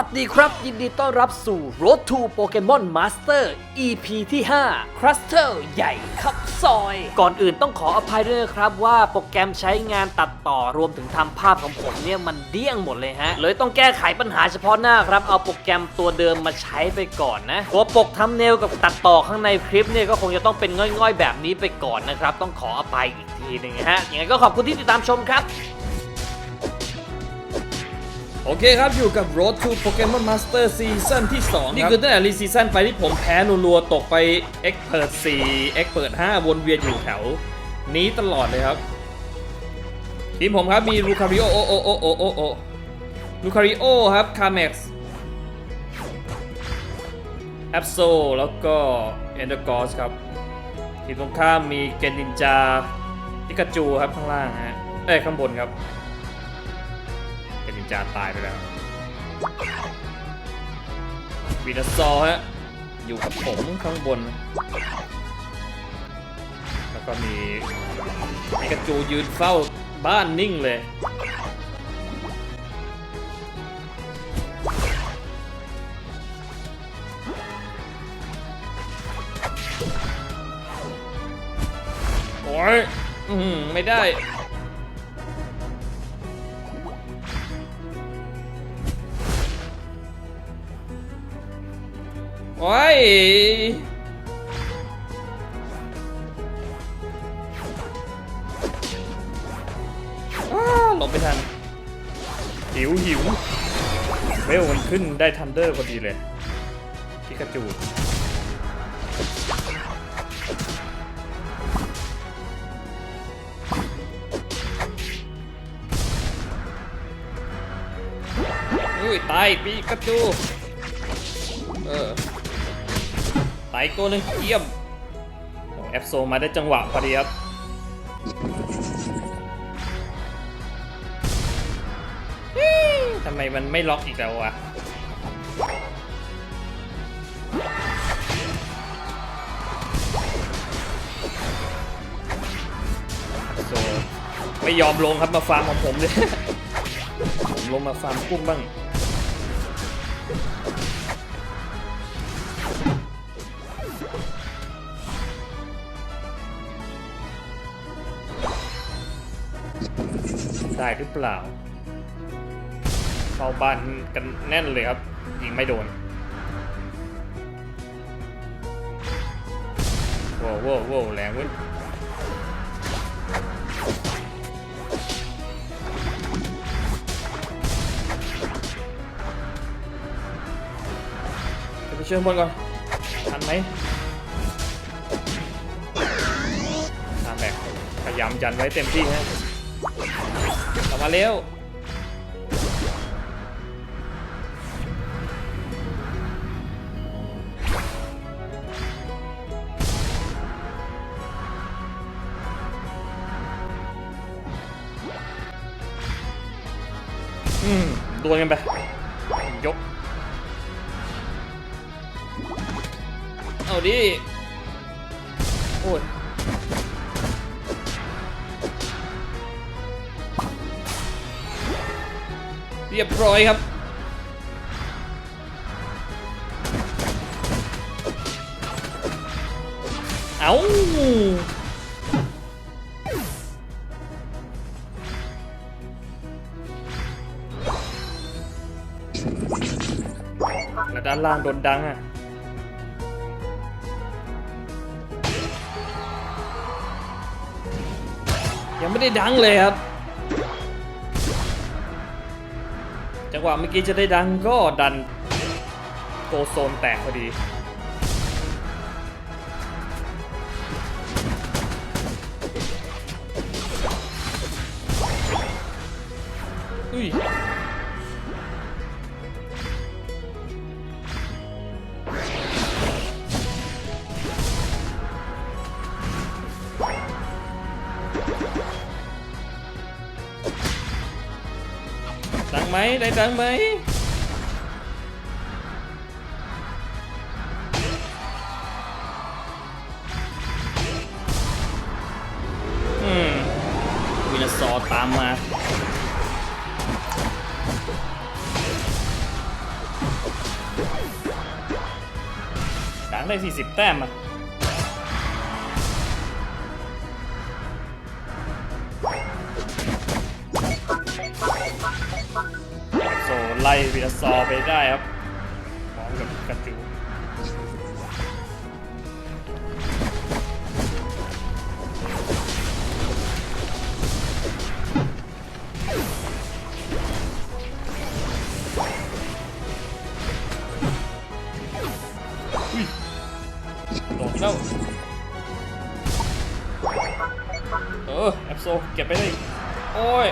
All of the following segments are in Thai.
วัสดีครับ ยินดีต้อนรับสู่ Road to Pokemon Master EP ที่ 5 Crustle ใหญ่ครับซอย ก่อนอื่นต้องขออภัยด้วยนะครับ ว่าโปรแกรมใช้งานตัดต่อรวมถึงทำภาพของผมเนี่ย มันเดี้ยงหมดเลยฮะ เลยต้องแก้ไขปัญหาเฉพาะหน้าครับ เอาโปรแกรมตัวเดิมมาใช้ไปก่อนนะตัวปกทำเนลกับตัดต่อข้างในคลิปเนี่ยก็คงจะต้องเป็นง่อยๆ แบบนี้ไปก่อนนะครับต้องขออภัยอีกทีหนึ่งฮะยังไงก็ขอบคุณที่ติดตามชมครับ โอเคครับ อยู่กับ Road to Pokemon Master Season ที่ 2 นี่คือตั้งแต่รีซีซั่นไปที่ผมแพ้นัวๆตกไป Expert 4 Expert 5 วนเวียนอยู่แถว นี้ตลอดเลยครับ ทีมผมครับ มีลูคาริโอโอโอโอโอโอโอลูคาริโอครับคาเม็กซ์แอปโซแล้วก็เอนเดอร์กอสครับ ทีมตรงข้ามมีเกนนินจาพิกาจูครับข้างล่างฮะเอ้ยข้างบนครับ จาตายไปแล้ววีนัสซอร์ฮะ อยู่กับผมข้างบน แล้วก็มีปิกาจูยืนเฝ้าบ้านนิ่งเลย โอ้ยอื้อหือไม่ได้ โอ้ยอ้าหลบไม่ทัน หิวหิวเวลมันขึ้นได้ทันเดอร์พอดีเลยพิกาจูอุ้ยตายปีกาจูเออ ตายอีกตัวหนึงเยี่ยมแอปโซมาได้จังหวะพอดีครับทำไมมันไม่ล็อกอีกแล้ววะโซไม่ยอมลงครับมาฟาร์มของผมเลยผมลงมาฟาร์มกุ้งบ้าง ได้หรือเปล่าเข้าบ้านกันแน่นเลยครับ ยิงไม่โดนว้าวว้าวว้าวแรงเว้ยจะไปช่วยข้างบนก่อน ทันไหมทันแบกพยายามยันไว้เต็มที่ฮะ กลับมาเร็วอืมดวลกันไปยก เอาดิ โอ้ย เรียบร้อยครับ เอาแล้วด้านล่างโดนดังอะยังไม่ได้ดังเลยครับ จังหวะเมื่อกี้จะได้ดังก็ดันโกโซนแตกพอดี อุ้ย ไหมได้ตังไหมวินาซอตามมาดังได้สี่สิบแต้มอะ ไล่วีรซอไปได้ครับพร้อมกับกระจูอุ้ยโดดแล้วเออแอปโซเก็บไปเลยโอ้ย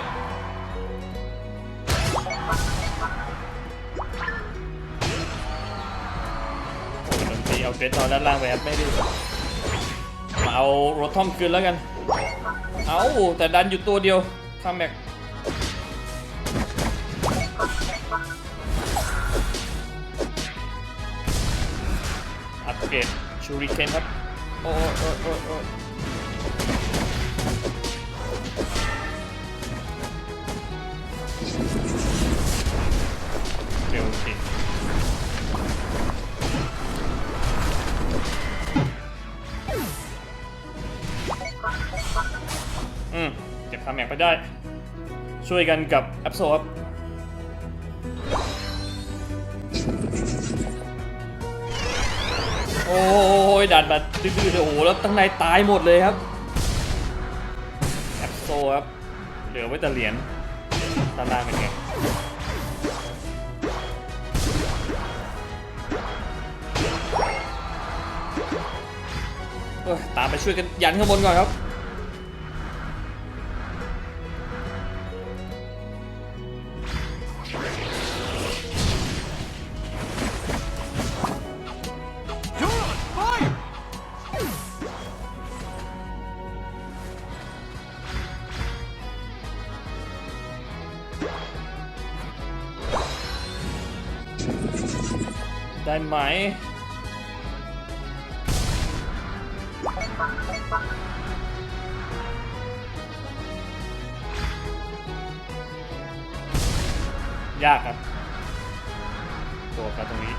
เอาเกรดตอนด้านล่างไปครับไม่ได้มาเอาโรทอมคืนแล้วกัน เอาแต่ดันอยู่ตัวเดียวคัมแม็กอัปเกรดชูริเคนครับ โอ้โอ้โอ้โอ้ ไปได้ ช่วยกันกับแอปโซครับโอ้ยดันมาดื้อๆเลยโอ้โหแล้วตั้งในตายหมดเลยครับแอปโซครับเหลือไว้แต่เหรียญด้านล่างเป็นไงตามไปช่วยกันยันข้างบนก่อนครับ ได้ไหม ยากครับ ตัวกันตรงนี้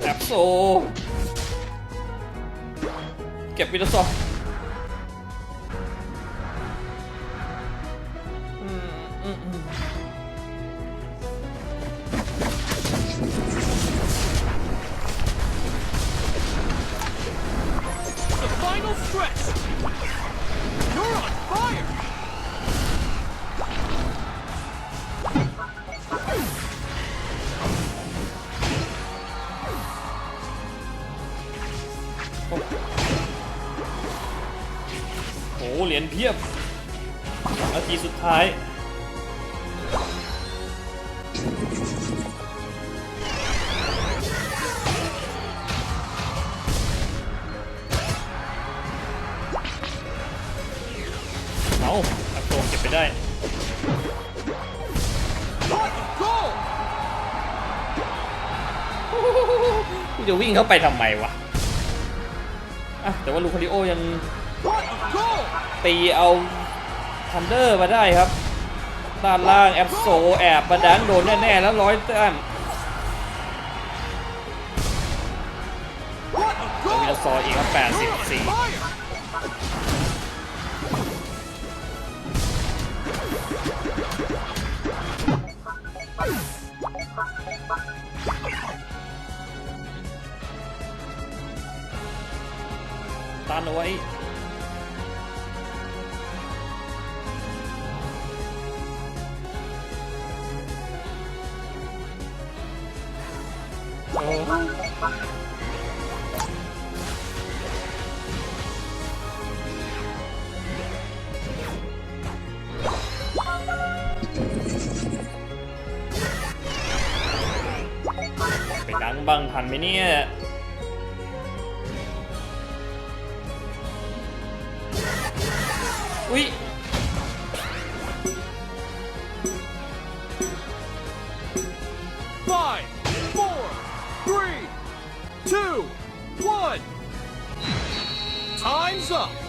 แอปโซ เก็บวิลซออื เหรียญเพียบสองนาทีสุดท้าย เอาอัพโตเก็บไปได้ What a goal! กูจะวิ่งเข้าไปทำไมวะ อะ แต่ว่าลูคาริโอยัง What a goal! ตีเอาทันเดอร์มาได้ครับ ด้านล่างแอปโซแอบมาดังโดนแน่ๆแล้วร้อยแต้ม What a แล้ว goal! วิลซออีกครับ84ต้านเอาไว้ ไปดังบังทันไหมเนี่ยอุ๊ย だ